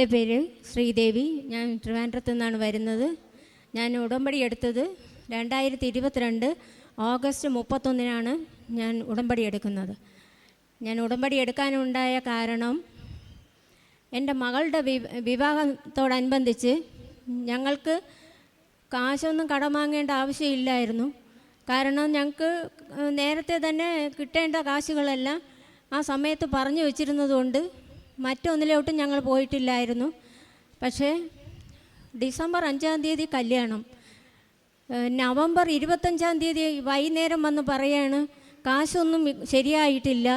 എന്റെ പേര് ശ്രീദേവി. ഞാൻ ട്രിവാൻഡ്രത്തു നിന്നാണ് വരുന്നത്. ഞാൻ ഉടമ്പടി എടുത്തത് രണ്ടായിരത്തി ഇരുപത്തിരണ്ട് ഓഗസ്റ്റ് മുപ്പത്തൊന്നിനാണ് ഞാൻ ഉടമ്പടി എടുക്കുന്നത്. ഞാൻ ഉടമ്പടി എടുക്കാനുണ്ടായ കാരണം എന്റെ മകളുടെ വിവാഹത്തോടനുബന്ധിച്ച് ഞങ്ങൾക്ക് കാശൊന്നും കടം വാങ്ങേണ്ട ആവശ്യമില്ലായിരുന്നു. കാരണം ഞങ്ങൾക്ക് നേരത്തെ തന്നെ കിട്ടേണ്ട കാശുകളെല്ലാം ആ സമയത്ത് പറഞ്ഞു വെച്ചിരുന്നതുകൊണ്ട് മറ്റൊന്നിലോട്ടും ഞങ്ങൾ പോയിട്ടില്ലായിരുന്നു. പക്ഷേ ഡിസംബർ അഞ്ചാം തീയതി കല്യാണം. നവംബർ ഇരുപത്തഞ്ചാം തീയതി വൈകുന്നേരം വന്ന് പറയാണ് കാശൊന്നും ശരിയായിട്ടില്ല.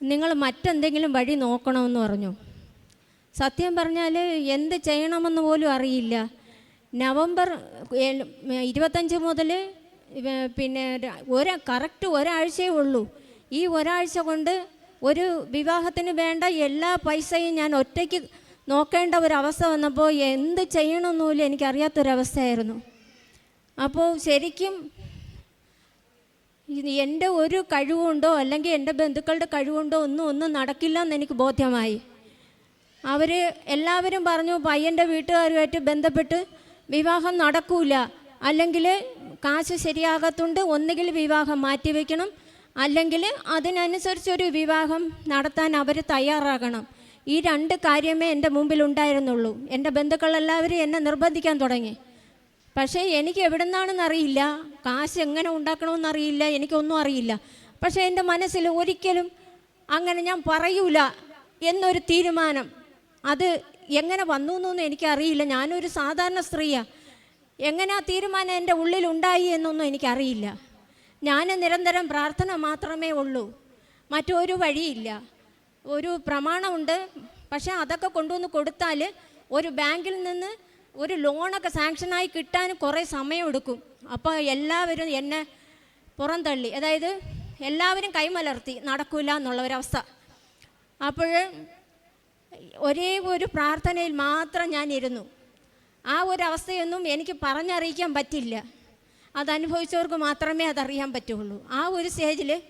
നിങ്ങൾ മറ്റെന്തെങ്കിലും വഴി നോക്കണമെന്ന് പറഞ്ഞു. സത്യം പറഞ്ഞാൽ എന്ത് ചെയ്യണമെന്ന് പോലും അറിയില്ല. നവംബർ ഇരുപത്തഞ്ച് മുതൽ പിന്നെ ഒരു കറക്റ്റ് ഒരാഴ്ചയേ ഉള്ളൂ. ഈ ഒരാഴ്ച കൊണ്ട് ഒരു വിവാഹത്തിന് വേണ്ട എല്ലാ പൈസയും ഞാൻ ഒറ്റയ്ക്ക് നോക്കേണ്ട ഒരവസ്ഥ വന്നപ്പോൾ എന്ത് ചെയ്യണമെന്നില്ല എനിക്കറിയാത്തൊരവസ്ഥയായിരുന്നു. അപ്പോൾ ശരിക്കും എന്റെ ഒരു കഴിവുണ്ടോ അല്ലെങ്കിൽ എന്റെ ബന്ധുക്കളുടെ കഴിവുണ്ടോ ഒന്നും ഒന്നും നടക്കില്ല എന്ന് എനിക്ക് ബോധ്യമായി. അവർ എല്ലാവരും പറഞ്ഞു പയ്യന്റെ വീട്ടുകാരുമായിട്ട് ബന്ധപ്പെട്ട് വിവാഹം നടക്കൂല. അല്ലെങ്കിൽ കാശ് ശരിയാകത്തുണ്ട് ഒന്നുകിൽ വിവാഹം മാറ്റിവെക്കണം അല്ലെങ്കിൽ അതിനനുസരിച്ചൊരു വിവാഹം നടത്താൻ അവർ തയ്യാറാകണം. ഈ രണ്ട് കാര്യമേ എന്റെ മുമ്പിൽ ഉണ്ടായിരുന്നുള്ളൂ. എന്റെ ബന്ധുക്കളെല്ലാവരും എന്നെ നിർബന്ധിക്കാൻ തുടങ്ങി. പക്ഷേ എനിക്ക് എവിടെ നിന്നാണെന്ന് അറിയില്ല. കാശ് എങ്ങനെ ഉണ്ടാക്കണമെന്നറിയില്ല എനിക്കൊന്നും അറിയില്ല. പക്ഷേ എന്റെ മനസ്സിൽ ഒരിക്കലും അങ്ങനെ ഞാൻ പറയൂല എന്നൊരു തീരുമാനം. അത് എങ്ങനെ വന്നു എന്നൊന്നും എനിക്കറിയില്ല. ഞാനൊരു സാധാരണ സ്ത്രീയാണ് എങ്ങനെ ആ തീരുമാനം എന്റെ ഉള്ളിൽ ഉണ്ടായി എന്നൊന്നും എനിക്കറിയില്ല. ഞാൻ നിരന്തരം പ്രാർത്ഥന മാത്രമേ ഉള്ളൂ. മറ്റൊരു വഴിയില്ല. ഒരു പ്രമാണമുണ്ട്. പക്ഷേ അതൊക്കെ കൊണ്ടുവന്ന് കൊടുത്താൽ ഒരു ബാങ്കിൽ നിന്ന് ഒരു ലോണൊക്കെ സാങ്ഷനായി കിട്ടാൻ കുറേ സമയമെടുക്കും. അപ്പോൾ എല്ലാവരും എന്നെ പുറന്തള്ളി. അതായത് എല്ലാവരും കൈമലർത്തി നടക്കില്ല എന്നുള്ള ഒരവസ്ഥ അപ്പോൾ ഒരേ ഒരു പ്രാർത്ഥനയിൽ മാത്രം ഞാൻ ഇരുന്നു ആ ഒരു അവസ്ഥയൊന്നും എനിക്ക് പറഞ്ഞറിയിക്കാൻ പറ്റില്ല. അതനുഭവിച്ചവർക്ക് മാത്രമേ അതറിയാൻ പറ്റുള്ളൂ. ആ ഒരു സ്റ്റേജിൽ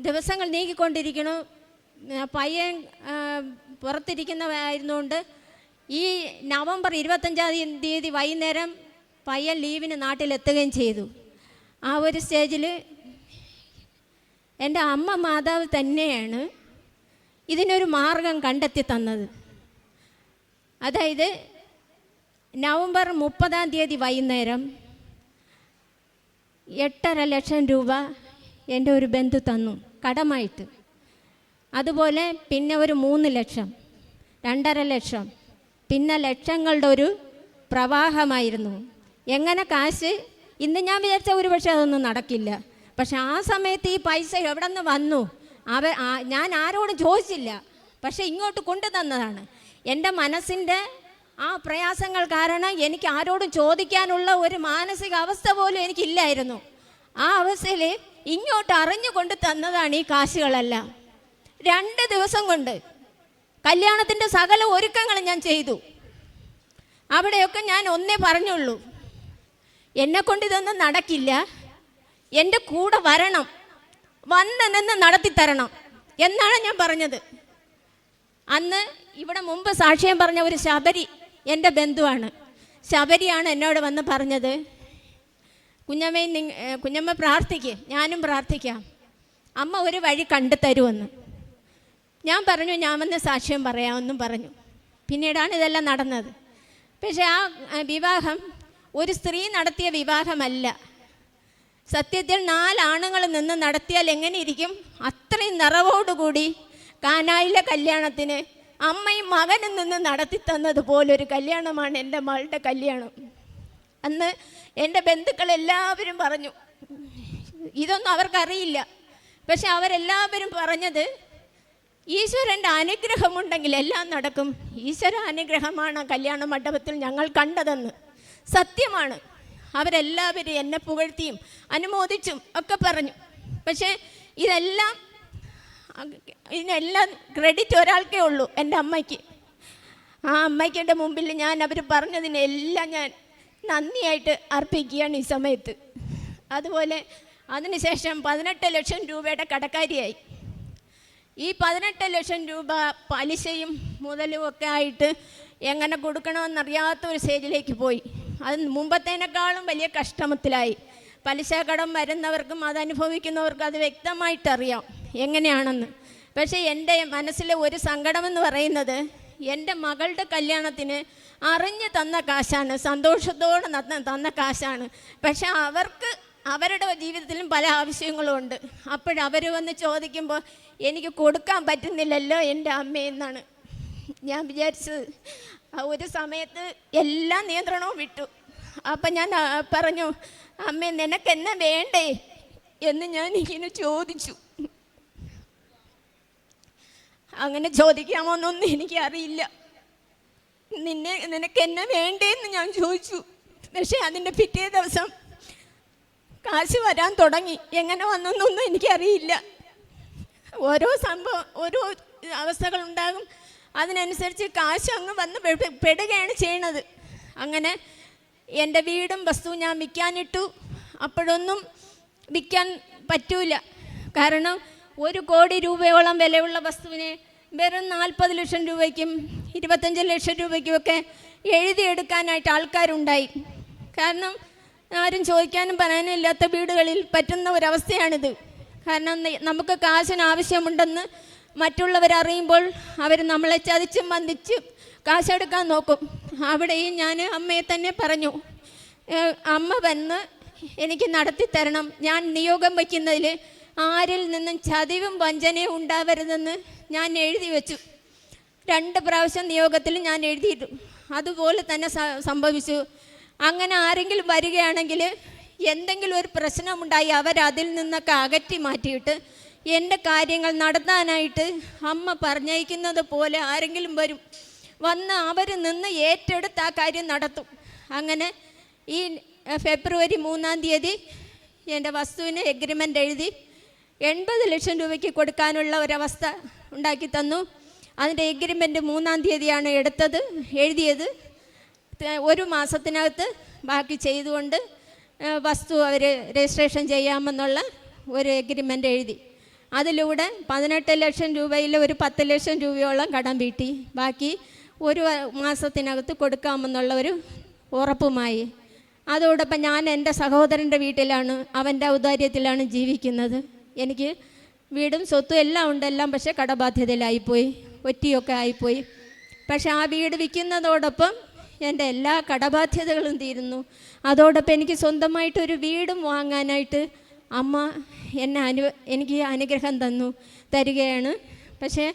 ദിവസങ്ങൾ നീങ്ങിക്കൊണ്ടിരിക്കണു പയ്യൻ പുറത്തിരിക്കുന്നതായിരുന്നുകൊണ്ട് ഈ നവംബർ ഇരുപത്തഞ്ചാം തീയ- തീയതി വൈകുന്നേരം പയ്യൻ ലീവിന് നാട്ടിലെത്തുകയും ചെയ്തു. ആ ഒരു സ്റ്റേജിൽ എന്റെ അമ്മ മാതാവ് തന്നെയാണ് ഇതിനൊരു മാർഗം കണ്ടെത്തി തന്നത്. അതായത് നവംബർ മുപ്പതാം തീയതി വൈകുന്നേരം എട്ടര ലക്ഷം രൂപ എന്റെ ഒരു ബന്ധു തന്നു കടമായിട്ട്. അതുപോലെ പിന്നെ ഒരു മൂന്ന് ലക്ഷം രണ്ടര ലക്ഷം പിന്നെ ലക്ഷങ്ങളുടെ ഒരു പ്രവാഹമായിരുന്നു. എങ്ങനെ കാശ്? ഇന്ന് ഞാൻ വിചാരിച്ച ഒരു പക്ഷേ അതൊന്നും നടക്കില്ല. പക്ഷെ ആ സമയത്ത് ഈ പൈസ എവിടെ നിന്ന് വന്നു? അവ ഞാൻ ആരോടും ചോദിച്ചില്ല. പക്ഷെ ഇങ്ങോട്ട് കൊണ്ടു തന്നതാണ് എന്റെ മനസ്സിന്റെ ആ പ്രയാസങ്ങൾ കാരണം എനിക്ക് ആരോടും ചോദിക്കാനുള്ള ഒരു മാനസിക അവസ്ഥ പോലും എനിക്കില്ലായിരുന്നു. ആ അവസ്ഥയിൽ ഇങ്ങോട്ട് അറിഞ്ഞു കൊണ്ട് തന്നതാണ് ഈ കാശുകളെല്ലാം. രണ്ട് ദിവസം കൊണ്ട് കല്യാണത്തിന്റെ സകല ഒരുക്കങ്ങളും ഞാൻ ചെയ്തു. അവിടെയൊക്കെ ഞാൻ ഒന്നേ പറഞ്ഞുള്ളൂ. എന്നെ കൊണ്ട് ഇതൊന്നും നടക്കില്ല. എന്റെ കൂടെ വരണം. വന്ന് നിന്ന് നടത്തി തരണം എന്നാണ് ഞാൻ പറഞ്ഞത്. അന്ന് ഇവിടെ മുമ്പ് സാക്ഷ്യം പറഞ്ഞ ഒരു ശബരി എന്റെ ബന്ധുവാണ്. ശബരിയാണ് എന്നോട് വന്ന് പറഞ്ഞത്. കുഞ്ഞമ്മയും നിങ്ങ കുഞ്ഞമ്മ പ്രാർത്ഥിക്കേ. ഞാനും പ്രാർത്ഥിക്കാം. അമ്മ ഒരു വഴി കണ്ടു തരുമെന്ന്. ഞാൻ പറഞ്ഞു ഞാൻ വന്ന് സാക്ഷ്യം പറയാമെന്നും പറഞ്ഞു. പിന്നീടാണ് ഇതെല്ലാം നടന്നത്. പക്ഷേ ആ ആ, വിവാഹം ഒരു സ്ത്രീ നടത്തിയ വിവാഹമല്ല. സത്യത്തിൽ നാലാണുങ്ങൾ നിന്ന് നടത്തിയാൽ എങ്ങനെയിരിക്കും അത്രയും നിറവോടുകൂടി കാനായിലെ കല്യാണത്തിന് അമ്മയും മകനും നിന്ന് നടത്തി തന്നതുപോലൊരു കല്യാണമാണ് എന്റെ മകളുടെ കല്യാണം. അന്ന് എന്റെ ബന്ധുക്കൾ എല്ലാവരും പറഞ്ഞു ഇതൊന്നും അവർക്കറിയില്ല. പക്ഷെ അവരെല്ലാവരും പറഞ്ഞത് ഈശ്വരന്റെ അനുഗ്രഹമുണ്ടെങ്കിൽ എല്ലാം നടക്കും. ഈശ്വര അനുഗ്രഹമാണ് ആ കല്യാണ മണ്ഡപത്തിൽ ഞങ്ങൾ കണ്ടതെന്ന്. സത്യമാണ്. അവരെല്ലാവരും എന്നെ പുകഴ്ത്തിയും അനുമോദിച്ചും ഒക്കെ പറഞ്ഞു. പക്ഷേ ഇതെല്ലാം ഇതിനെല്ലാം ക്രെഡിറ്റ് ഒരാൾക്കേ ഉള്ളൂ എന്റെ അമ്മയ്ക്ക്. ആ അമ്മയ്ക്കിന്റെ മുമ്പിൽ ഞാൻ അവർ പറഞ്ഞതിനെല്ലാം ഞാൻ നന്ദിയായിട്ട് അർപ്പിക്കുകയാണ് ഈ സമയത്ത്. അതുപോലെ അതിനുശേഷം പതിനെട്ട് ലക്ഷം രൂപയുടെ കടക്കാരിയായി. ഈ പതിനെട്ട് ലക്ഷം രൂപ പലിശയും മുതലും ഒക്കെ ആയിട്ട് എങ്ങനെ കൊടുക്കണമെന്നറിയാത്ത ഒരു സ്റ്റേജിലേക്ക് പോയി. അത് മുമ്പത്തേനേക്കാളും വലിയ കഷ്ടമത്തിലായി. പലിശ കടം വരുന്നവർക്കും അത് അനുഭവിക്കുന്നവർക്കും അത് വ്യക്തമായിട്ടറിയാം. എങ്ങനെയാണെന്ന്. പക്ഷേ എന്റെ മനസ്സിലെ ഒരു സങ്കടമെന്ന് പറയുന്നത് എന്റെ മകളുടെ കല്യാണത്തിന് അറിഞ്ഞു തന്ന കാശാണ് സന്തോഷത്തോടെ തന്ന കാശാണ്. പക്ഷെ അവർക്ക് അവരുടെ ജീവിതത്തിലും പല ആവശ്യങ്ങളും ഉണ്ട്. അപ്പോഴവർ വന്ന് ചോദിക്കുമ്പോൾ എനിക്ക് കൊടുക്കാൻ പറ്റുന്നില്ലല്ലോ എന്റെ അമ്മയെന്നാണ് ഞാൻ വിചാരിച്ചത് ഒരു സമയത്ത് എല്ലാ നിയന്ത്രണവും വിട്ടു. അപ്പം ഞാൻ പറഞ്ഞു അമ്മ നിനക്കെന്നെ വേണ്ടേ? എന്ന് ഞാൻ ഇങ്ങനെ ചോദിച്ചു. അങ്ങനെ ചോദിക്കാമോന്നൊന്നും എനിക്കറിയില്ല. നിന്നെ നിനക്ക് എന്നെ വേണ്ടേന്ന് ഞാൻ ചോദിച്ചു. പക്ഷേ അതിന്റെ പിറ്റേ ദിവസം കാശ് വരാൻ തുടങ്ങി. എങ്ങനെ വന്നെന്നൊന്നും എനിക്കറിയില്ല. ഓരോ സംഭവം ഓരോ അവസ്ഥകളുണ്ടാകും അതിനനുസരിച്ച് കാശ് അങ്ങ് വന്ന് പെടുകയാണ് ചെയ്യണത്. അങ്ങനെ എന്റെ വീടും വസ്തുവും ഞാൻ വിൽക്കാനിട്ടു. അപ്പോഴൊന്നും വിൽക്കാൻ പറ്റൂല. കാരണം ഒരു കോടി രൂപയോളം വിലയുള്ള വസ്തുവിനെ വെറും നാൽപ്പത് ലക്ഷം രൂപയ്ക്കും ഇരുപത്തഞ്ച് ലക്ഷം രൂപയ്ക്കുമൊക്കെ എഴുതിയെടുക്കാനായിട്ട് ആൾക്കാരുണ്ടായി. കാരണം ആരും ചോദിക്കാനും പറയാനും ഇല്ലാത്ത വീടുകളിൽ പറ്റുന്ന ഒരവസ്ഥയാണിത്. കാരണം നമുക്ക് കാശിന് ആവശ്യമുണ്ടെന്ന് മറ്റുള്ളവർ അറിയുമ്പോൾ അവർ നമ്മളെ ചതിച്ചും വന്ദിച്ചും കാശെടുക്കാൻ നോക്കും. അവിടെയും ഞാൻ അമ്മയെ തന്നെ പറഞ്ഞു "ഏഹ്, അമ്മ വന്ന് എനിക്ക് നടത്തി തരണം ഞാൻ നിയോഗം വയ്ക്കുന്നതിൽ ആരിൽ നിന്നും ചതിവും വഞ്ചനയും ഉണ്ടാവരുതെന്ന് ഞാൻ എഴുതി വെച്ചു. രണ്ട് പ്രാവശ്യം നിയോഗത്തിൽ ഞാൻ എഴുതിയിട്ടു. അതുപോലെ തന്നെ സംഭവിച്ചു. അങ്ങനെ ആരെങ്കിലും വരികയാണെങ്കിൽ എന്തെങ്കിലും ഒരു പ്രശ്നമുണ്ടായി അവരതിൽ നിന്നൊക്കെ അകറ്റി മാറ്റിയിട്ട് എന്റെ കാര്യങ്ങൾ നടത്താനായിട്ട് അമ്മ പറഞ്ഞയക്കുന്നത് പോലെ ആരെങ്കിലും വരും. വന്ന് അവർ നിന്ന് ഏറ്റെടുത്ത് ആ കാര്യം നടത്തും. അങ്ങനെ ഈ ഫെബ്രുവരി മൂന്നാം തീയതി എന്റെ വസ്തുവിന് എഗ്രിമെന്റ് എഴുതി എൺപത് ലക്ഷം രൂപയ്ക്ക് കൊടുക്കാനുള്ള ഒരവസ്ഥ ഉണ്ടാക്കി തന്നു. അതിന്റെ എഗ്രിമെന്റ് മൂന്നാം തീയതിയാണ് എടുത്തത് എഴുതിയത്. ഒരു മാസത്തിനകത്ത് ബാക്കി ചെയ്തുകൊണ്ട് വസ്തു അവർ രജിസ്ട്രേഷൻ ചെയ്യാമെന്നുള്ള ഒരു എഗ്രിമെന്റ് എഴുതി. അതിലൂടെ പതിനെട്ട് ലക്ഷം രൂപയിൽ ഒരു പത്ത് ലക്ഷം രൂപയോളം കടം വീട്ടി. ബാക്കി ഒരു മാസത്തിനകത്ത് കൊടുക്കാമെന്നുള്ള ഒരു ഉറപ്പുമായി. അതോടൊപ്പം ഞാൻ എന്റെ സഹോദരന്റെ വീട്ടിലാണ് അവന്റെ ഔദാര്യത്തിലാണ് ജീവിക്കുന്നത്. എനിക്ക് വീടും സ്വത്തും എല്ലാം ഉണ്ട് എല്ലാം പക്ഷേ കടബാധ്യതയിലായിപ്പോയി ഒറ്റിയൊക്കെ ആയിപ്പോയി. പക്ഷെ ആ വീട് വിൽക്കുന്നതോടൊപ്പം എന്റെ എല്ലാ കടബാധ്യതകളും തീരുന്നു. അതോടൊപ്പം എനിക്ക് സ്വന്തമായിട്ട് ഒരു വീടും വാങ്ങാനായിട്ട് അമ്മ എന്നെ അനു എനിക്ക് അനുഗ്രഹം തന്നു തരികയാണ്. പക്ഷേ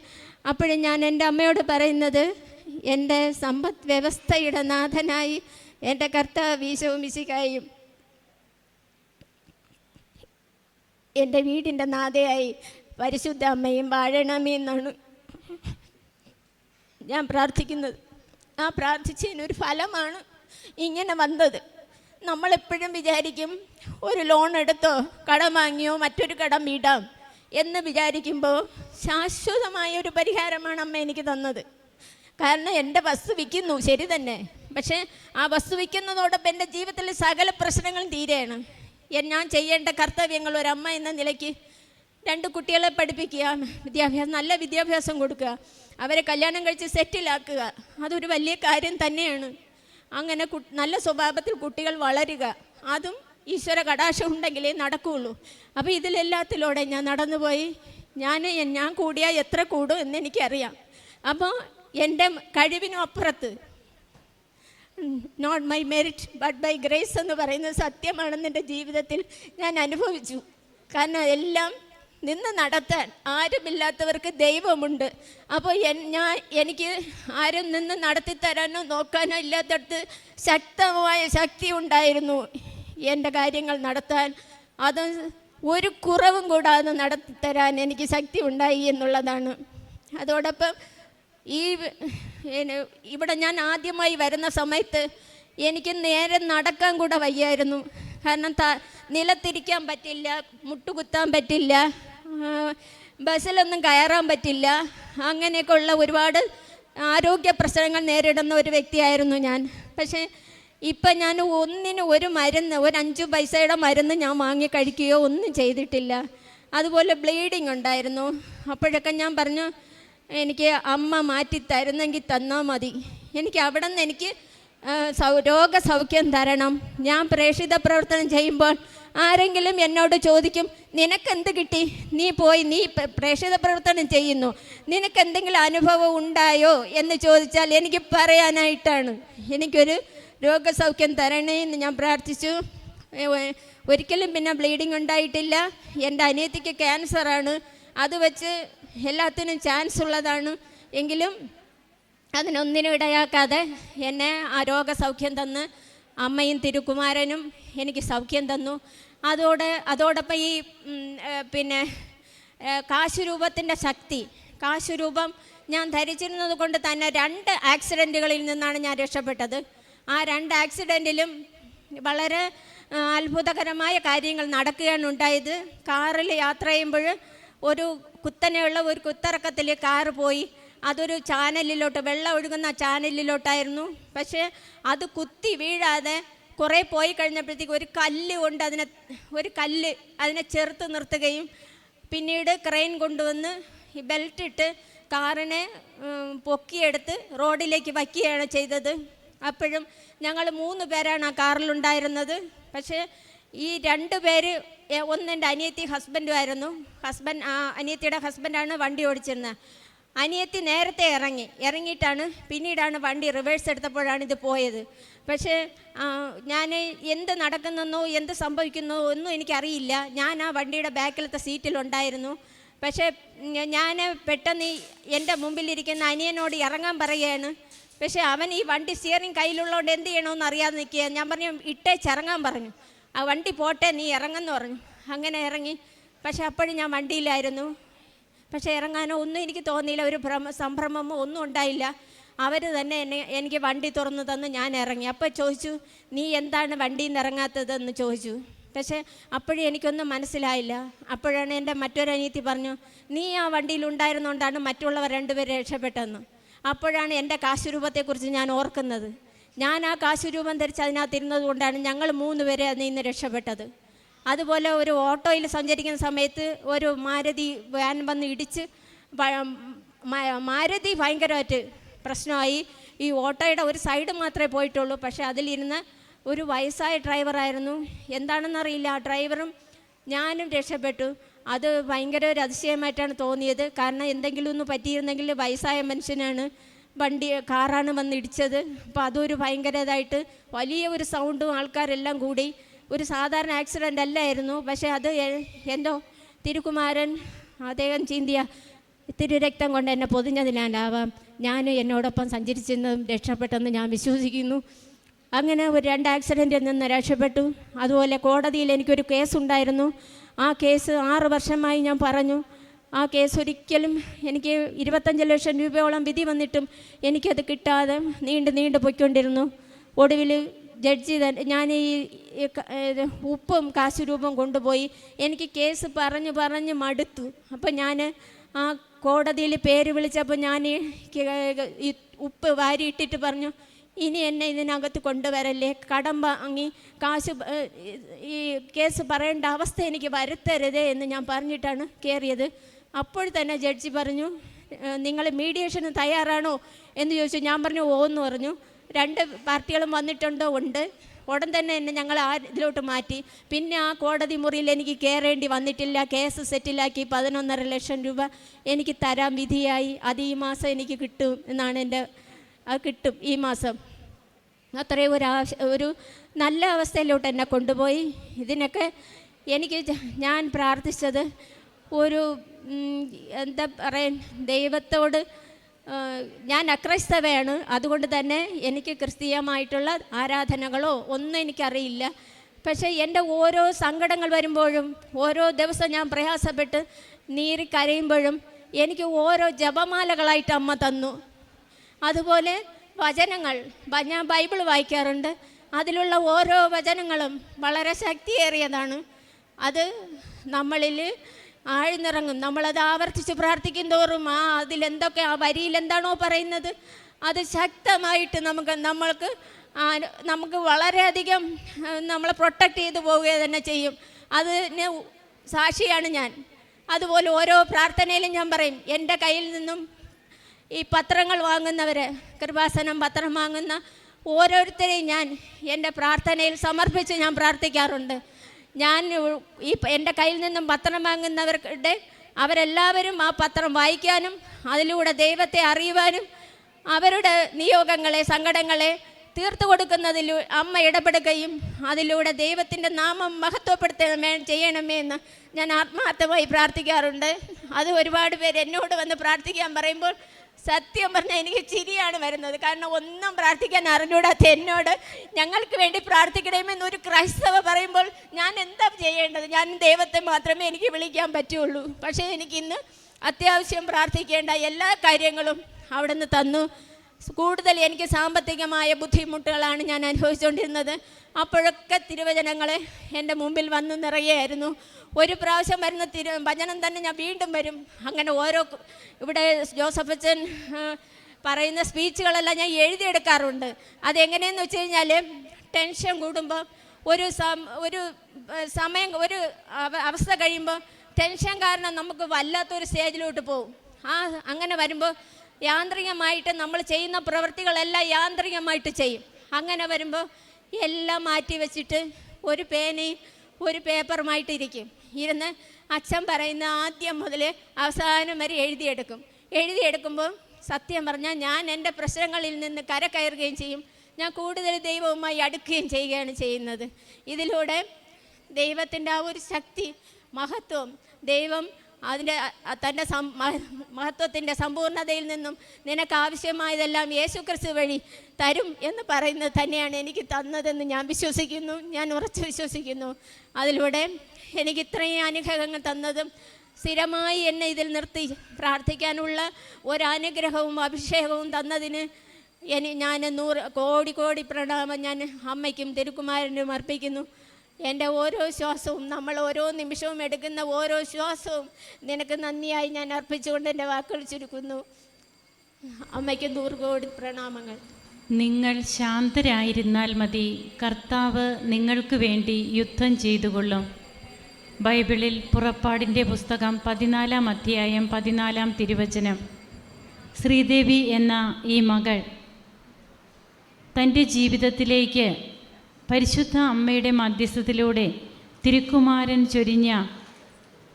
അപ്പോഴും ഞാൻ എന്റെ അമ്മയോട് പറയുന്നത് എന്റെ സമ്പദ് വ്യവസ്ഥയുടെ നാഥനായി എന്റെ കർത്താവ് ഈശോ മിശിക്കായും എന്റെ വീടിന്റെ നാഥയായി പരിശുദ്ധ അമ്മയും വാഴണമേ എന്നാണ് ഞാൻ പ്രാർത്ഥിക്കുന്നത്. ആ പ്രാർത്ഥിച്ചതിനൊരു ഫലമാണ് ഇങ്ങനെ വന്നത്. നമ്മളെപ്പോഴും വിചാരിക്കും ഒരു ലോൺ എടുത്തോ കടം വാങ്ങിയോ മറ്റൊരു കടം വീടാം എന്ന് വിചാരിക്കുമ്പോൾ ശാശ്വതമായ ഒരു പരിഹാരമാണ് അമ്മ എനിക്ക് തന്നത്. കാരണം എന്റെ വസ്തു വിൽക്കുന്നു ശരി തന്നെ. പക്ഷേ ആ വസ്തു വിൽക്കുന്നതോടൊപ്പം എന്റെ ജീവിതത്തിലെ സകല പ്രശ്നങ്ങളും തീരെയാണ്. ഞാൻ ചെയ്യേണ്ട കർത്തവ്യങ്ങൾ ഒരമ്മ എന്ന നിലയ്ക്ക് രണ്ട് കുട്ടികളെ പഠിപ്പിക്കുക വിദ്യാഭ്യാസം നല്ല വിദ്യാഭ്യാസം കൊടുക്കുക അവരെ കല്യാണം കഴിച്ച് സെറ്റിലാക്കുക. അതൊരു വലിയ കാര്യം തന്നെയാണ്. അങ്ങനെ നല്ല സ്വഭാവത്തിൽ കുട്ടികൾ വളരുക. അതും ഈശ്വര കടാശം ഉണ്ടെങ്കിലേ നടക്കുകയുള്ളൂ അപ്പോൾ ഇതിലെല്ലാത്തിലൂടെ ഞാൻ നടന്നുപോയി. ഞാൻ ഞാൻ കൂടിയാൽ എത്ര കൂടും എന്ന് എനിക്കറിയാം. അപ്പോൾ എന്റെ കഴിവിനും അപ്പുറത്ത് not my merit but by grace എന്ന് പറയുന്നത് സത്യമാണെന്ന് എന്റെ ജീവിതത്തിൽ ഞാൻ അനുഭവിച്ചു. കാരണം എല്ലാം നിന്ന് നടത്താൻ ആരുമില്ലാത്തവർക്ക് ദൈവമുണ്ട്. അപ്പോൾ എൻ ഞാൻ എനിക്ക് ആരും നിന്ന് നടത്തിത്തരാനോ നോക്കാനോ ഇല്ലാത്തടത്ത് ശക്തമായ ശക്തി ഉണ്ടായിരുന്നു എന്റെ കാര്യങ്ങൾ നടത്താൻ. അത് ഒരു കുറവും കൂടാതെ നടത്തിത്തരാൻ എനിക്ക് ശക്തി ഉണ്ടായി എന്നുള്ളതാണ്. അതോടൊപ്പം ഈ ഇവിടെ ഞാൻ ആദ്യമായി വരുന്ന സമയത്ത് എനിക്ക് നേരെ നടക്കാൻ കൂടെ വയ്യായിരുന്നു. കാരണം ത നിലത്തിരിക്കാൻ പറ്റില്ല മുട്ടുകുത്താൻ പറ്റില്ല ബസ്സിലൊന്നും കയറാൻ പറ്റില്ല. അങ്ങനെയൊക്കെ ഉള്ള ഒരുപാട് ആരോഗ്യ പ്രശ്നങ്ങൾ നേരിടുന്ന ഒരു വ്യക്തിയായിരുന്നു ഞാൻ. പക്ഷേ ഇപ്പം ഞാൻ ഒന്നിന് ഒരു മരുന്ന് ഒരു അഞ്ച് പൈസയുടെ മരുന്ന് ഞാൻ വാങ്ങി കഴിക്കുകയോ ഒന്നും ചെയ്തിട്ടില്ല. അതുപോലെ ബ്ലീഡിങ് ഉണ്ടായിരുന്നു. അപ്പോഴൊക്കെ ഞാൻ പറഞ്ഞു എനിക്ക് അമ്മ മാറ്റി തരുന്നെങ്കിൽ തന്നാൽ മതി. എനിക്ക് അവിടെ നിന്ന് എനിക്ക് രോഗസൗഖ്യം തരണം. ഞാൻ പ്രേക്ഷിത പ്രവർത്തനം ചെയ്യുമ്പോൾ ആരെങ്കിലും എന്നോട് ചോദിക്കും നിനക്കെന്ത് കിട്ടി? നീ പോയി നീ പ്രേക്ഷിത പ്രവർത്തനം ചെയ്യുന്നു. നിനക്ക് എന്തെങ്കിലും അനുഭവം ഉണ്ടായോ? എന്ന് ചോദിച്ചാൽ എനിക്ക് പറയാനായിട്ടാണ്. എനിക്കൊരു രോഗസൗഖ്യം തരണേ എന്ന് ഞാൻ പ്രാർത്ഥിച്ചു. ഒരിക്കലും പിന്നെ ബ്ലീഡിങ് ഉണ്ടായിട്ടില്ല. എന്റെ അനിയത്തിക്ക് ക്യാൻസറാണ് അത് വെച്ച് എല്ലാത്തിനും ചാൻസ് ഉള്ളതാണ്. എങ്കിലും അതിനൊന്നിനും ഇടയാക്കാതെ എന്നെ ആ രോഗസൗഖ്യം തന്ന് അമ്മയും തിരുക്കുമാരനും എനിക്ക് സൗഖ്യം തന്നു. അതോടെ അതോടൊപ്പം ഈ പിന്നെ കാശുരൂപത്തിന്റെ ശക്തി കാശുരൂപം ഞാൻ ധരിച്ചിരുന്നത് കൊണ്ട് തന്നെ രണ്ട് ആക്സിഡന്റുകളിൽ നിന്നാണ് ഞാൻ രക്ഷപ്പെട്ടത്. ആ രണ്ട് ആക്സിഡന്റിലും വളരെ അത്ഭുതകരമായ കാര്യങ്ങൾ നടക്കുകയാണ് ഉണ്ടായത്. കാറിൽ യാത്ര ചെയ്യുമ്പോൾ ഒരു കുത്തനെയുള്ള ഒരു കുത്തിറക്കത്തിൽ കാറ് പോയി. അതൊരു ചാനലിലോട്ട് വെള്ളം ഒഴുകുന്ന ചാനലിലോട്ടായിരുന്നു. പക്ഷേ അത് കുത്തി വീഴാതെ കുറേ പോയി കഴിഞ്ഞപ്പോഴത്തേക്ക് ഒരു കല്ല് കൊണ്ട് അതിനെ ഒരു കല്ല് അതിനെ ചെറുത്ത് നിർത്തുകയും പിന്നീട് ക്രെയിൻ കൊണ്ടുവന്ന് ഈ ബെൽറ്റ് ഇട്ട് കാറിനെ പൊക്കിയെടുത്ത് റോഡിലേക്ക് വയ്ക്കുകയാണ് ചെയ്തത്. അപ്പോഴും ഞങ്ങൾ മൂന്ന് പേരാണ് ആ കാറിലുണ്ടായിരുന്നത്. പക്ഷേ ഈ രണ്ട് പേര് ഒന്ന് എന്റെ അനിയത്തി ഹസ്ബൻഡുമായിരുന്നു. ഹസ്ബൻഡ് ആ അനിയത്തിയുടെ ഹസ്ബൻഡാണ് വണ്ടി ഓടിച്ചിരുന്നത് അനിയത്തി നേരത്തെ ഇറങ്ങി. ഇറങ്ങിയിട്ടാണ് പിന്നീടാണ് വണ്ടി റിവേഴ്സ് എടുത്തപ്പോഴാണ് ഇത് പോയത്. പക്ഷേ ഞാൻ എന്ത് നടക്കുന്നെന്നോ എന്ത് സംഭവിക്കുന്നോ ഒന്നും എനിക്കറിയില്ല. ഞാൻ ആ വണ്ടിയുടെ ബാക്കിലത്തെ സീറ്റിലുണ്ടായിരുന്നു. പക്ഷേ ഞാൻ പെട്ടെന്ന് എന്റെ മുമ്പിലിരിക്കുന്ന അനിയനോട് ഇറങ്ങാൻ പറയുകയാണ്. പക്ഷേ അവൻ ഈ വണ്ടി സ്റ്റിയറിങ് കയ്യിലുള്ളതുകൊണ്ട് എന്ത് ചെയ്യണമെന്ന് അറിയാതെ നിൽക്കുക ഞാൻ പറഞ്ഞു ഇട്ടേച്ചിറങ്ങാൻ പറഞ്ഞു. ആ വണ്ടി പോട്ടെ നീ ഇറങ്ങെന്ന് പറഞ്ഞു. അങ്ങനെ ഇറങ്ങി. പക്ഷേ അപ്പോഴും ഞാൻ വണ്ടിയിലായിരുന്നു. പക്ഷേ ഇറങ്ങാനോ ഒന്നും എനിക്ക് തോന്നിയില്ല. ഒരു ഭ്രമ സംഭ്രമമോ ഒന്നും ഉണ്ടായില്ല. അവർ തന്നെ എന്നെ എനിക്ക് വണ്ടി തുറന്നു തന്ന് ഞാൻ ഇറങ്ങി. അപ്പോൾ ചോദിച്ചു നീ എന്താണ് വണ്ടിയിൽ നിന്ന് ഇറങ്ങാത്തതെന്ന്? ചോദിച്ചു. പക്ഷേ അപ്പോഴും എനിക്കൊന്നും മനസ്സിലായില്ല. അപ്പോഴാണ് എന്റെ മറ്റൊരനീത്തി പറഞ്ഞു നീ ആ വണ്ടിയിൽ ഉണ്ടായിരുന്നുകൊണ്ടാണ് മറ്റുള്ളവർ രണ്ടുപേരും രക്ഷപ്പെട്ടതെന്ന് അപ്പോഴാണ് എന്റെ കാശുരൂപത്തെക്കുറിച്ച് ഞാൻ ഓർക്കുന്നത്. ഞാൻ ആ കാശുരൂപം ധരിച്ച് അതിനകത്ത് ഇരുന്നത് കൊണ്ടാണ് ഞങ്ങൾ മൂന്ന് പേരെ അതിൽ നിന്ന് രക്ഷപ്പെട്ടത്. അതുപോലെ ഒരു ഓട്ടോയിൽ സഞ്ചരിക്കുന്ന സമയത്ത് ഒരു മാരുതി വാൻ വന്ന് ഇടിച്ച് മാരുതി ഭയങ്കരമായിട്ട് പ്രശ്നമായി. ഈ ഓട്ടോയുടെ ഒരു സൈഡ് മാത്രമേ പോയിട്ടുള്ളൂ. പക്ഷേ അതിലിരുന്ന് ഒരു വയസ്സായ ഡ്രൈവറായിരുന്നു. എന്താണെന്നറിയില്ല. ആ ഡ്രൈവറും ഞാനും രക്ഷപ്പെട്ടു. അത് ഭയങ്കര ഒരു അതിശയമായിട്ടാണ് തോന്നിയത്. കാരണം എന്തെങ്കിലും ഒന്ന് പറ്റിയിരുന്നെങ്കിൽ വയസ്സായ മനുഷ്യനാണ്. വണ്ടി കാറാണ് വന്ന് ഇടിച്ചത് അപ്പോൾ അതൊരു ഭയങ്കരതായിട്ട് വലിയ ഒരു സൗണ്ടും ആൾക്കാരെല്ലാം കൂടി. ഒരു സാധാരണ ആക്സിഡന്റ് അല്ലായിരുന്നു. പക്ഷേ അത് എന്തോ തിരുകുമാരൻ അദ്ദേഹം ചീന്തിയ ഇത്തിരി രക്തം കൊണ്ട് എന്നെ പൊതിഞ്ഞതിനാലാവാം ഞാൻ എന്നോടൊപ്പം സഞ്ചരിച്ചെന്നും രക്ഷപ്പെട്ടെന്ന് ഞാൻ വിശ്വസിക്കുന്നു. അങ്ങനെ ഒരു രണ്ട് ആക്സിഡന്റിൽ നിന്ന് രക്ഷപ്പെട്ടു. അതുപോലെ കോടതിയിൽ എനിക്കൊരു കേസുണ്ടായിരുന്നു ആ കേസ് ആറ് വർഷമായി ഞാൻ പറഞ്ഞു. ആ കേസ് ഒരിക്കലും എനിക്ക് ഇരുപത്തഞ്ച് ലക്ഷം രൂപയോളം വിധി വന്നിട്ടും എനിക്കത് കിട്ടാതെ നീണ്ടു നീണ്ടു പോയിക്കൊണ്ടിരുന്നു. ഒടുവിൽ ജഡ്ജി തന്നെ ഞാൻ ഈ ഉപ്പും കാശുരൂപം കൊണ്ടുപോയി എനിക്ക് കേസ് പറഞ്ഞു പറഞ്ഞ് മടുത്തു. അപ്പം ഞാൻ ആ കോടതിയിൽ പേര് വിളിച്ചപ്പോൾ ഞാൻ ഈ ഉപ്പ് വാരിയിട്ടിട്ട് പറഞ്ഞു ഇനി എന്നെ ഇതിനകത്ത് കൊണ്ടുവരല്ലേ? കടം വാങ്ങി കാശ് ഈ കേസ് പറയേണ്ട അവസ്ഥ എനിക്ക് വരുത്തരുതേ എന്ന് ഞാൻ പറഞ്ഞിട്ടാണ് കയറിയത് അപ്പോൾ തന്നെ ജഡ്ജി പറഞ്ഞു നിങ്ങൾ മീഡിയേഷന് തയ്യാറാണോ? എന്ന് ചോദിച്ചു. ഞാൻ പറഞ്ഞു ഓ എന്ന് പറഞ്ഞു. രണ്ട് പാർട്ടികളും വന്നിട്ടുണ്ടോ? ഉണ്ട്. ഉടൻ തന്നെ എന്നെ ഞങ്ങൾ ആ ഇതിലോട്ട് മാറ്റി. പിന്നെ ആ കോടതി മുറിയിൽ എനിക്ക് കയറേണ്ടി വന്നിട്ടില്ല. കേസ് സെറ്റിലാക്കി പതിനൊന്നര ലക്ഷം രൂപ എനിക്ക് തരാൻ വിധിയായി. അത് ഈ മാസം എനിക്ക് കിട്ടും എന്നാണ് എന്റെ അത് കിട്ടും ഈ മാസം. അത്രയും ഒരു ഒരു നല്ല അവസ്ഥയിലോട്ട് എന്നെ കൊണ്ടുപോയി. ഇതിനൊക്കെ എനിക്ക് ഞാൻ പ്രാർത്ഥിച്ചത് ഒരു എന്താ പറയാൻ ദൈവത്തോട് ഞാൻ അക്രൈസ്തവയാണ്. അതുകൊണ്ട് തന്നെ എനിക്ക് ക്രിസ്തീയമായിട്ടുള്ള ആരാധനകളോ ഒന്നും എനിക്കറിയില്ല. പക്ഷേ എന്റെ ഓരോ സങ്കടങ്ങൾ വരുമ്പോഴും ഓരോ ദിവസം ഞാൻ പ്രയാസപ്പെട്ട് നീറി കരയുമ്പോഴും എനിക്ക് ഓരോ ജപമാലകളായിട്ട് അമ്മ തന്നു. അതുപോലെ വചനങ്ങൾ ഞാൻ ബൈബിൾ വായിക്കാറുണ്ട്. അതിലുള്ള ഓരോ വചനങ്ങളും വളരെ ശക്തിയേറിയതാണ്. അത് നമ്മളിൽ ആഴ്ന്നിറങ്ങും. നമ്മളത് ആവർത്തിച്ച് പ്രാർത്ഥിക്കും തോറും ആ അതിലെന്തൊക്കെ ആ വരിയിൽ എന്താണോ പറയുന്നത് അത് ശക്തമായിട്ട് നമുക്ക് നമ്മൾക്ക് നമുക്ക് വളരെയധികം നമ്മളെ പ്രൊട്ടക്റ്റ് ചെയ്തു പോവുക തന്നെ ചെയ്യും. അതിന് സാക്ഷിയാണ് ഞാൻ. അതുപോലെ ഓരോ പ്രാർത്ഥനയിലും ഞാൻ പറയും എന്റെ കയ്യിൽ നിന്നും ഈ പത്രങ്ങൾ വാങ്ങുന്നവർ കൃപാസനം പത്രം വാങ്ങുന്ന ഓരോരുത്തരെയും ഞാൻ എന്റെ പ്രാർത്ഥനയിൽ സമർപ്പിച്ച് ഞാൻ പ്രാർത്ഥിക്കാറുണ്ട്. ഞാൻ ഈ എന്റെ കയ്യിൽ നിന്നും പത്രം വാങ്ങുന്നവരുടെ അവരെല്ലാവരും ആ പത്രം വായിക്കാനും അതിലൂടെ ദൈവത്തെ അറിയുവാനും അവരുടെ നിയോഗങ്ങളെ സങ്കടങ്ങളെ തീർത്തു കൊടുക്കുന്നതിൽ അമ്മ ഇടപെടുകയും അതിലൂടെ ദൈവത്തിന്റെ നാമം മഹത്വപ്പെടുത്തണമേ ചെയ്യണമേ എന്ന് ഞാൻ ആത്മാർത്ഥമായി പ്രാർത്ഥിക്കാറുണ്ട്. അത് ഒരുപാട് പേര് എന്നോട് വന്ന് പ്രാർത്ഥിക്കാൻ പറയുമ്പോൾ സത്യം പറഞ്ഞാൽ എനിക്ക് ചിരിയാണ് വരുന്നത്. കാരണം ഒന്നും പ്രാർത്ഥിക്കാൻ അറിഞ്ഞൂടാത്ത എന്നോട് ഞങ്ങൾക്ക് വേണ്ടി പ്രാർത്ഥിക്കണമെന്ന് ഒരു ക്രൈസ്തവ പറയുമ്പോൾ ഞാൻ എന്താ ചെയ്യേണ്ടത്? ഞാൻ ദൈവത്തെ മാത്രമേ എനിക്ക് വിളിക്കാൻ പറ്റുള്ളൂ. പക്ഷേ എനിക്കിന്ന് അത്യാവശ്യം പ്രാർത്ഥിക്കേണ്ട എല്ലാ കാര്യങ്ങളും അവിടുന്ന് തന്നു. കൂടുതൽ എനിക്ക് സാമ്പത്തികമായ ബുദ്ധിമുട്ടുകളാണ് ഞാൻ അനുഭവിച്ചുകൊണ്ടിരുന്നത് അപ്പോഴൊക്കെ തിരുവചനങ്ങൾ എന്റെ മുമ്പിൽ വന്ന് നിറയായിരുന്നു ഒരു പ്രാവശ്യം വരുന്ന തിരു വചനം തന്നെ ഞാൻ വീണ്ടും വരും. അങ്ങനെ ഓരോ ഇവിടെ ജോസഫ് അച്ഛൻ പറയുന്ന സ്പീച്ചുകളെല്ലാം ഞാൻ എഴുതിയെടുക്കാറുണ്ട്. അതെങ്ങനെയെന്ന് വെച്ച് കഴിഞ്ഞാൽ ടെൻഷൻ കൂടുമ്പോൾ ഒരു ഒരു സമയം ഒരു അവസ്ഥ കഴിയുമ്പോൾ ടെൻഷൻ കാരണം നമുക്ക് വല്ലാത്തൊരു സ്റ്റേജിലോട്ട് പോകും. ആ അങ്ങനെ വരുമ്പോൾ യാന്ത്രികമായിട്ട് നമ്മൾ ചെയ്യുന്ന പ്രവൃത്തികളെല്ലാം യാന്ത്രികമായിട്ട് ചെയ്യും. അങ്ങനെ വരുമ്പോൾ എല്ലാം മാറ്റി വെച്ചിട്ട് ഒരു പേനയും ഒരു പേപ്പറുമായിട്ട് ഇരിക്കും. ഇരുന്ന് അച്ഛൻ പറയുന്ന ആദ്യം മുതൽ അവസാനം വരെ എഴുതിയെടുക്കും. എഴുതിയെടുക്കുമ്പോൾ സത്യം പറഞ്ഞാൽ ഞാൻ എന്റെ പ്രശ്നങ്ങളിൽ നിന്ന് കര കയറുകയും ചെയ്യും. ഞാൻ കൂടുതൽ ദൈവവുമായി അടുക്കുകയും ചെയ്യുകയാണ് ചെയ്യുന്നത്. ഇതിലൂടെ ദൈവത്തിന്റെ ആ ഒരു ശക്തി മഹത്വം ദൈവം അതിന്റെ തന്റെ മഹത്വത്തിന്റെ സമ്പൂർണതയിൽ നിന്നും നിനക്ക് ആവശ്യമായതെല്ലാം യേശു ക്രിസ്തു വഴി തരും എന്ന് പറയുന്നത് തന്നെയാണ് എനിക്ക് തന്നതെന്ന് ഞാൻ വിശ്വസിക്കുന്നു ഞാൻ ഉറച്ചു വിശ്വസിക്കുന്നു. അതിലൂടെ എനിക്ക് ഇത്രയും അനുഗ്രഹങ്ങൾ തന്നതും സ്ഥിരമായി എന്നെ ഇതിൽ നിർത്തി പ്രാർത്ഥിക്കാനുള്ള ഒരനുഗ്രഹവും അഭിഷേകവും തന്നതിന് എനി ഞാൻ നൂറ് കോടി കോടി പ്രണാമം ഞാൻ അമ്മയ്ക്കും തിരുക്കുമാരനും അർപ്പിക്കുന്നു. എന്റെ ഓരോ ശ്വാസവും നമ്മൾ ഓരോ നിമിഷവും എടുക്കുന്ന ഓരോ ശ്വാസവും നിനക്ക് നന്ദിയായി ഞാൻ അർപ്പിച്ചുകൊണ്ട് എന്റെ വാക്കുകൾ ചുരുക്കുന്നു. അമ്മയ്ക്ക് ദൂർഗോടി പ്രണാമങ്ങൾ. നിങ്ങൾ ശാന്തരായിരുന്നാൽ മതി. കർത്താവ് നിങ്ങൾക്ക് വേണ്ടി യുദ്ധം ചെയ്തുകൊള്ളും. ബൈബിളിൽ പുറപ്പാടിന്റെ പുസ്തകം പതിനാലാം അധ്യായം പതിനാലാം തിരുവചനം. ശ്രീദേവി എന്ന ഈ മകൾ തന്റെ ജീവിതത്തിലേക്ക് പരിശുദ്ധ അമ്മയുടെ മധ്യസ്ഥത്തിലൂടെ തിരുക്കുമാരൻ ചൊരിഞ്ഞ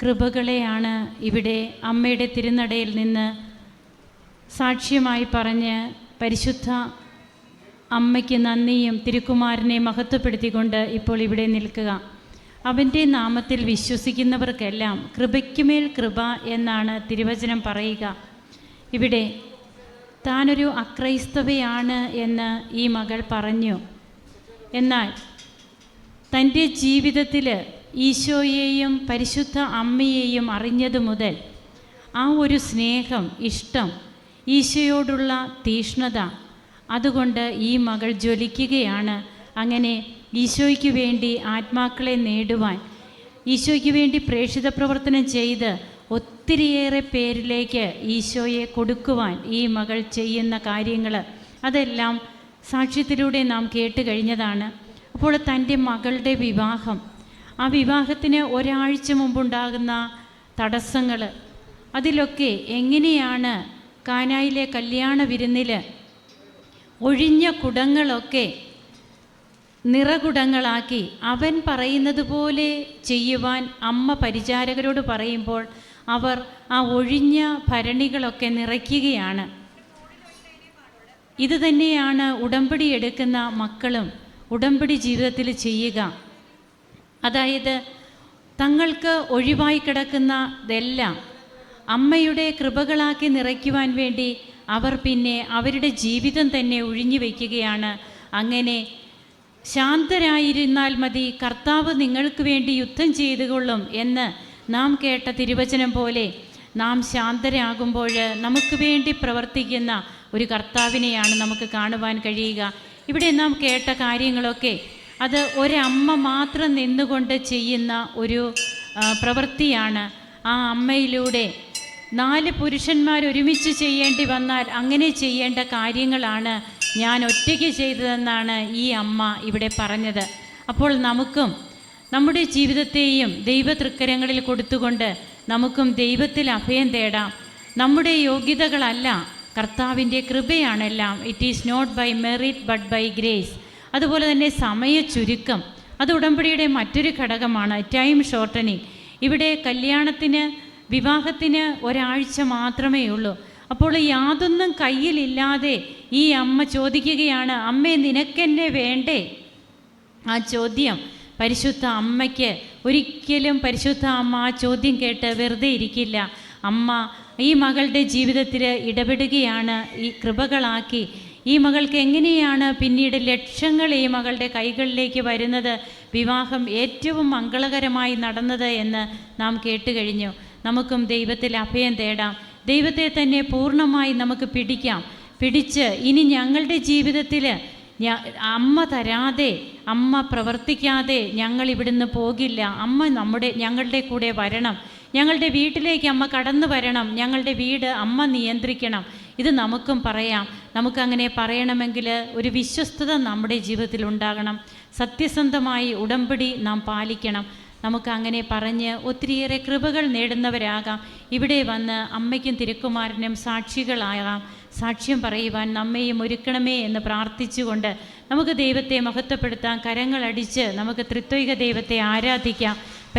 കൃപകളെയാണ് ഇവിടെ അമ്മയുടെ തിരുനടയിൽ നിന്ന് സാക്ഷ്യമായി പറഞ്ഞ് പരിശുദ്ധ അമ്മയ്ക്ക് നന്ദിയും തിരുക്കുമാരനെ മഹത്വപ്പെടുത്തിക്കൊണ്ട് ഇപ്പോൾ ഇവിടെ നിൽക്കുക. അവന്റെ നാമത്തിൽ വിശ്വസിക്കുന്നവർക്കെല്ലാം കൃപയ്ക്കുമേൽ കൃപ എന്നാണ് തിരുവചനം പറയുക. ഇവിടെ താനൊരു അക്രൈസ്തവയാണ് എന്ന് ഈ മകൾ പറഞ്ഞു. എന്നാൽ തന്റെ ജീവിതത്തിൽ ഈശോയെയും പരിശുദ്ധ അമ്മയെയും അറിഞ്ഞതു മുതൽ ആ ഒരു സ്നേഹം ഇഷ്ടം ഈശോയോടുള്ള തീഷ്ണത അതുകൊണ്ട് ഈ മകൾ ജ്വലിക്കുകയാണ്. അങ്ങനെ ഈശോയ്ക്ക് വേണ്ടി ആത്മാക്കളെ നേടുവാൻ ഈശോയ്ക്ക് വേണ്ടി പ്രേക്ഷിത പ്രവർത്തനം ചെയ്ത് ഒത്തിരിയേറെ പേരിലേക്ക് ഈശോയെ കൊടുക്കുവാൻ ഈ മകൾ ചെയ്യുന്ന കാര്യങ്ങൾ അതെല്ലാം സാക്ഷ്യത്തിലൂടെ നാം കേട്ട് കഴിഞ്ഞതാണ്. അപ്പോൾ തന്റെ മകളുടെ വിവാഹം. ആ വിവാഹത്തിന് ഒരാഴ്ച മുമ്പുണ്ടാകുന്ന തടസ്സങ്ങൾ അതിലൊക്കെ എങ്ങനെയാണ് കാനായിലെ കല്യാണ വിരുന്നിൽ ഒഴിഞ്ഞ കുടങ്ങളൊക്കെ നിറകുടങ്ങളാക്കി അവൻ പറയുന്നത് പോലെ ചെയ്യുവാൻ അമ്മ പരിചാരകരോട് പറയുമ്പോൾ അവർ ആ ഒഴിഞ്ഞ ഭരണികളൊക്കെ നിറയ്ക്കുകയാണ്. ഇത് തന്നെയാണ് ഉടമ്പടി എടുക്കുന്ന മക്കളും ഉടമ്പടി ജീവിതത്തിൽ ചെയ്യുക. അതായത് തങ്ങൾക്ക് ഒഴിവായി കിടക്കുന്നതെല്ലാം അമ്മയുടെ കൃപകളാക്കി നിറയ്ക്കുവാൻ വേണ്ടി അവർ പിന്നെ അവരുടെ ജീവിതം തന്നെ ഒഴിഞ്ഞു വയ്ക്കുകയാണ്. അങ്ങനെ ശാന്തരായിരുന്നാൽ മതി കർത്താവ് നിങ്ങൾക്ക് വേണ്ടി യുദ്ധം ചെയ്തുകൊള്ളും എന്ന് നാം കേട്ട തിരുവചനം പോലെ നാം ശാന്തരാകുമ്പോൾ നമുക്ക് വേണ്ടി പ്രവർത്തിക്കുന്ന ഒരു കർത്താവിനെയാണ് നമുക്ക് കാണുവാൻ കഴിയുക. ഇവിടെ നാം കേട്ട കാര്യങ്ങളൊക്കെ അത് ഒരമ്മ മാത്രം നിന്നുകൊണ്ട് ചെയ്യുന്ന ഒരു പ്രവൃത്തിയാണ്. ആ അമ്മയിലൂടെ നാല് പുരുഷന്മാർ ഒരുമിച്ച് ചെയ്യേണ്ടി വന്നാൽ അങ്ങനെ ചെയ്യേണ്ട കാര്യങ്ങളാണ് ഞാൻ ഒറ്റയ്ക്ക് ചെയ്തതെന്നാണ് ഈ അമ്മ ഇവിടെ പറഞ്ഞത്. അപ്പോൾ നമുക്കും നമ്മുടെ ജീവിതത്തെയും ദൈവതൃക്കരങ്ങളിൽ കൊടുത്തുകൊണ്ട് നമുക്കും ദൈവത്തിൽ അഭയം തേടാം. നമ്മുടെ യോഗ്യതകളല്ല കർത്താവിന്റെ കൃപയാണെല്ലാം. It is not by merit but by grace അതുപോലെ തന്നെ സമയ ചുരുക്കം. അത് ഉടമ്പടിയുടെ മറ്റൊരു ഘടകമാണ് ടൈം ഷോർട്ടനിങ് ഇവിടെ കല്യാണത്തിന് വിവാഹത്തിന് ഒരാഴ്ച മാത്രമേ ഉള്ളൂ. അപ്പോൾ യാതൊന്നും കയ്യിലില്ലാതെ ഈ അമ്മ ചോദിക്കുകയാണ് അമ്മേ നിനക്കെന്നെ വേണ്ടേ? ആ ചോദ്യം പരിശുദ്ധ അമ്മയ്ക്ക് ഒരിക്കലും പരിശുദ്ധ അമ്മ ആ ചോദ്യം കേട്ട് വെറുതെ ഇരിക്കില്ല. അമ്മ ഈ മകളുടെ ജീവിതത്തിൽ ഇടപെടുകയാണ് ഈ കൃപകളാക്കി. ഈ മകൾക്ക് എങ്ങനെയാണ് പിന്നീട് ലക്ഷങ്ങൾ ഈ മകളുടെ കൈകളിലേക്ക് വരുന്നത്? വിവാഹം ഏറ്റവും മംഗളകരമായി നടന്നത് എന്ന് നാം കേട്ടുകഴിഞ്ഞു. നമുക്കും ദൈവത്തിൽ അഭയം തേടാം. ദൈവത്തെ തന്നെ പൂർണമായി നമുക്ക് പിടിക്കാം. പിടിച്ച് ഇനി ഞങ്ങളുടെ ജീവിതത്തിൽ അമ്മ തരാതെ അമ്മ പ്രവർത്തിക്കാതെ ഞങ്ങൾ ഇവിടുന്ന് പോകില്ല. അമ്മ നമ്മുടെ ഞങ്ങളുടെ കൂടെ വരണം. ഞങ്ങളുടെ വീട്ടിലേക്ക് അമ്മ കടന്നു വരണം. ഞങ്ങളുടെ വീട് അമ്മ നിയന്ത്രിക്കണം. ഇത് നമുക്കും പറയാം. നമുക്കങ്ങനെ പറയണമെങ്കിൽ ഒരു വിശ്വസ്തത നമ്മുടെ ജീവിതത്തിൽ ഉണ്ടാകണം. സത്യസന്ധമായി ഉടമ്പടി നാം പാലിക്കണം. നമുക്ക് അങ്ങനെ പറഞ്ഞ് ഒത്തിരിയേറെ കൃപകൾ നേടുന്നവരാകാം. ഇവിടെ വന്ന് അമ്മയ്ക്കും തിരുക്കുമാരനും സാക്ഷികളാകാം. സാക്ഷ്യം പറയുവാൻ നമ്മയും ഒരുക്കണമേ എന്ന് പ്രാർത്ഥിച്ചുകൊണ്ട് നമുക്ക് ദൈവത്തെ മഹത്വപ്പെടുത്താം കരങ്ങളടിച്ച് നമുക്ക് തൃത്വിക ദൈവത്തെ ആരാധിക്കാം.